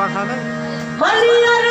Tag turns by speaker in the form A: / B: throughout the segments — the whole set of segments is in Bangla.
A: বাগানে
B: হলিয়া রে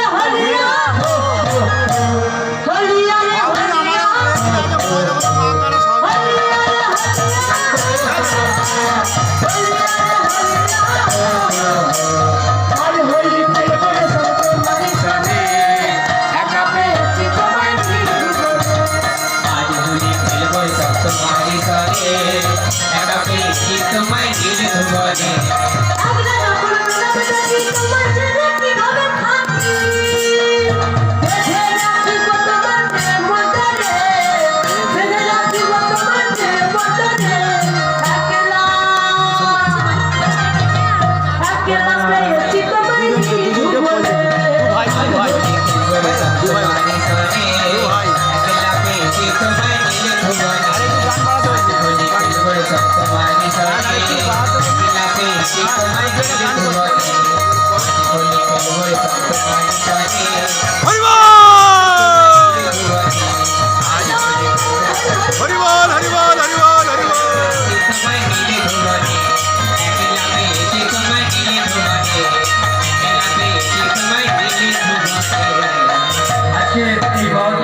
B: হরিবল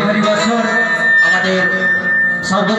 C: হরিবল আমাদের সর্ব